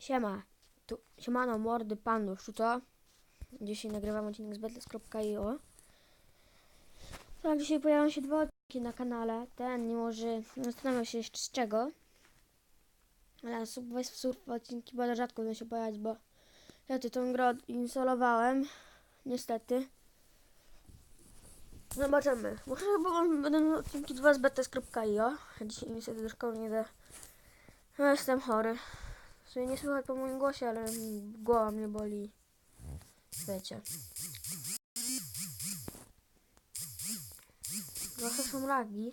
Siema, tu siemano mordy panów, to? Dzisiaj nagrywam odcinek z betless.io Tak, dzisiaj pojawią się dwa odcinki na kanale, ten nie może, nie zastanawiam się jeszcze z czego. Ale sub, odcinki bardzo rzadko będą się pojawiać, bo ja tą grę instalowałem, niestety. Zobaczymy, może będą odcinki dwa z betless.io Dzisiaj niestety do szkoły nie da ja jestem chory. W sumie nie słychać po moim głosie, ale głowa mnie boli. Wiecie. Trochę są lagi.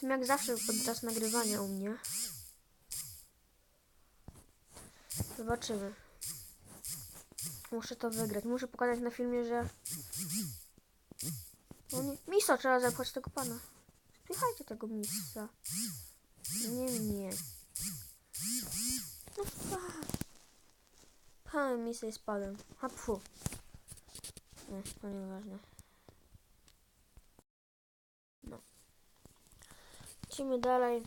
Są jak zawsze podczas nagrywania u mnie. Zobaczymy. Muszę to wygrać. Muszę pokazać na filmie, że... No nie... Misa trzeba zapchać tego pana. Spychajcie tego misa. Nie mnie. No fuck. Pałem i spadłem. A pfu. Nie, to nieważne. No. Lecimy dalej.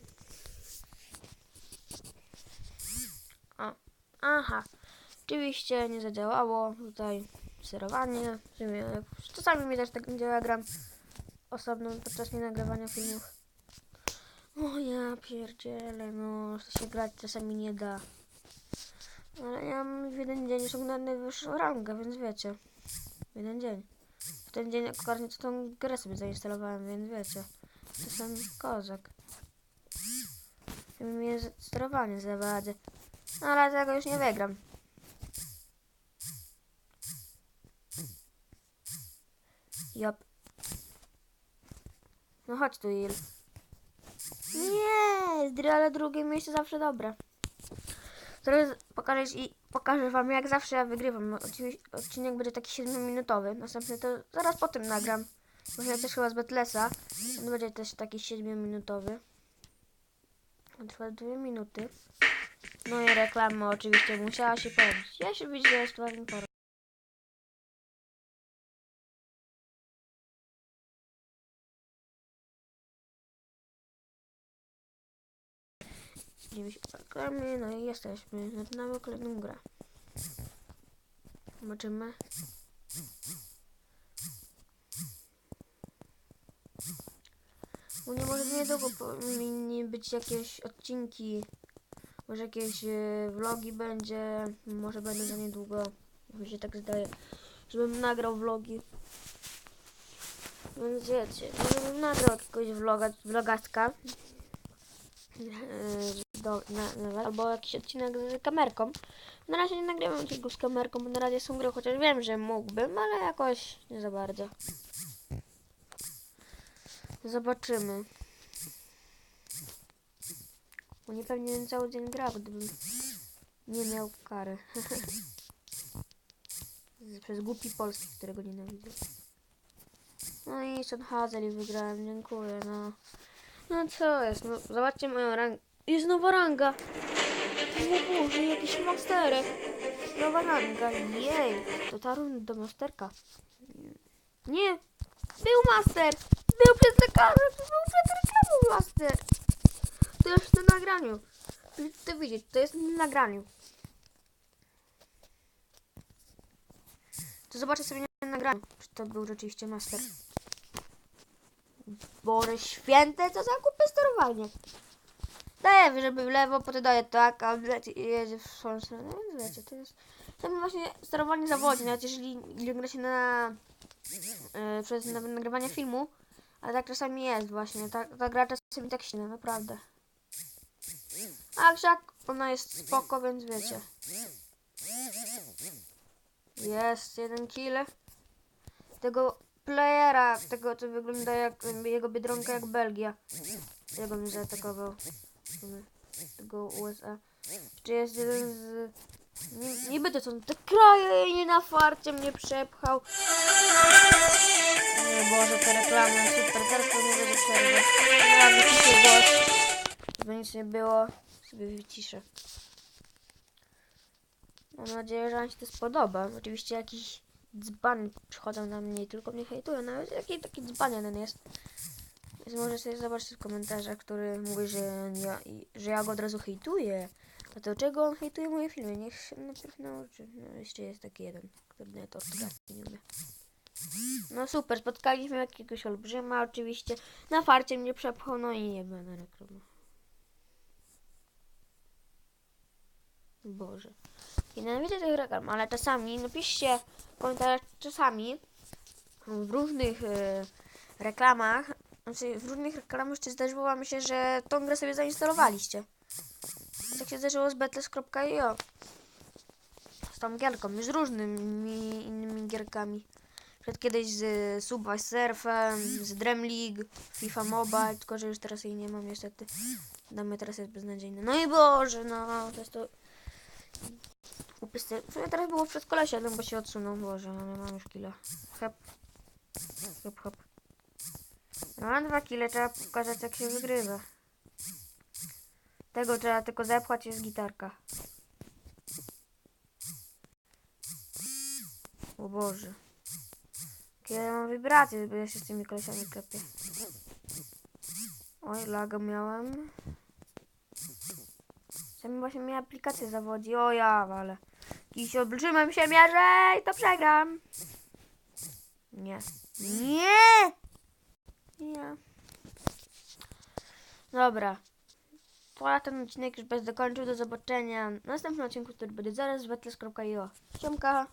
A, aha. Oczywiście nie zadziałało. Tutaj sterowanie. Czasami mi też tak nie. Gram osobno podczas nienagrywania filmów. O ja pierdzielę, no to się grać czasami nie da. Ale ja mam w jeden dzień osiągnąłem najwyższą rangę, więc wiecie. Jeden dzień. W ten dzień akurat to tą grę sobie zainstalowałem, więc wiecie. To sam kozak. Mnie sterowanie zawadzi. No ale tego już nie wygram. Jop. No chodź tu, Il. Nie, ale drugie miejsce zawsze dobre. Teraz pokażę, i pokażę wam jak zawsze ja wygrywam. Oczywiście odcinek będzie taki 7-minutowy. Następny to zaraz po tym nagram. Może też chyba z Betlesa. On będzie też taki 7-minutowy. On Trwa 2 minuty. No i reklama oczywiście musiała się pojawić. Ja się widzę, że jest to Dziwi się no i jesteśmy. Zaczynamy kolejną grę. Zobaczymy. U mnie może niedługo powinny być jakieś odcinki. Może jakieś e, vlogi będzie. Może będą za niedługo. Mi się tak zdaje. Żebym nagrał vlogi. Więc wiecie, żebym nagrał jakiegoś vloga, vlogaska. Do, na, albo jakiś odcinek z kamerką. Na razie nie nagrywam odcinków z kamerką, bo na razie są gry, chociaż wiem, że mógłbym, ale jakoś nie za bardzo. Zobaczymy. Bo nie pewnie cały dzień grał, gdybym nie miał kary. Przez głupi polski, którego nienawidzę. No i Sennheiser i wygrałem, dziękuję, no. No co jest, no zobaczcie moją rangę. Jest nowa ranga. O Boże, jakiś masterek. Nowa ranga, jej. To ta do masterka. Nie, był master. Był przed reklamą, był przed reklamą master. To jest na nagraniu. To widzieć, to jest na nagraniu. To zobaczę sobie na nagraniu, czy to był rzeczywiście master. Boże święte, co za kupy sterowanie. Daję, żeby lewo, potem tak, a leci, jedzie w swoją stronę. No więc wiecie, to jest... To mi właśnie sterowanie zawodzi, nawet jeżeli gra się na... Yy, przez na, nagrywanie filmu, ale tak czasami jest właśnie, ta, ta gra czasami tak śni, naprawdę. A wszak ona jest spoko, więc wiecie. Jest jeden kill. Tego playera, tego co wygląda jak jego biedronka jak Belgia. Jego mi zaatakował. Tego USA. Czy jest jeden z... Nie, niby to są te kraje i nie na farcie mnie przepchał. O Boże, te reklamy, super, teraz to nie będzie przerwy. Ja głos. Nic nie było, sobie wyciszę. Mam nadzieję, że Wam się to spodoba. Oczywiście jakiś dzban przychodzą na mnie tylko mnie hejtują. Nawet jaki taki dzbanian jest. Więc może sobie zobaczyć w komentarzach, który mówi, że ja, że ja go od razu hejtuję. A to czego on hejtuje moje filmy? Niech się najpierw nauczy. No jeszcze jest taki jeden, który nawet ortografii nie umie. No super, spotkaliśmy jakiegoś olbrzyma oczywiście. Na farcie mnie przepchał, no i nie będę reklamował. Boże. I nienawidzę tych reklam, ale czasami napiszcie w komentarzach czasami w różnych e, reklamach, znaczy w różnych reklamach jeszcze zdarzyło wam się, że tą grę sobie zainstalowaliście. Tak się zdarzyło z betless.io z tą gierką, z różnymi innymi gierkami. Przed kiedyś z Subway Surfem, z Dream League, FIFA Mobile, tylko że już teraz jej nie mam niestety. Damy teraz jest beznadziejny. No i Boże, no to jest to... Upysty. W sumie teraz było w przedszkole siadłem, bo się odsunął. Boże, no mam już kilo. Hop. Hop, hop. No dwa kile, trzeba pokazać jak się wygrywa. Tego trzeba tylko zepchać, jest gitarka. O Boże. Jakie ja mam wibracje, bo ja się z tymi kolesiami klepię. Oj, laga miałem. Sam właśnie mi aplikację zawodzi. O ja, ale Jakiś olbrzymem się mierzę i to przegram. Nie! Nie. Dobra. To ja ten odcinek już bez dokończył. Do zobaczenia w następnym odcinku, który będzie zaraz z betless.io. Siemka.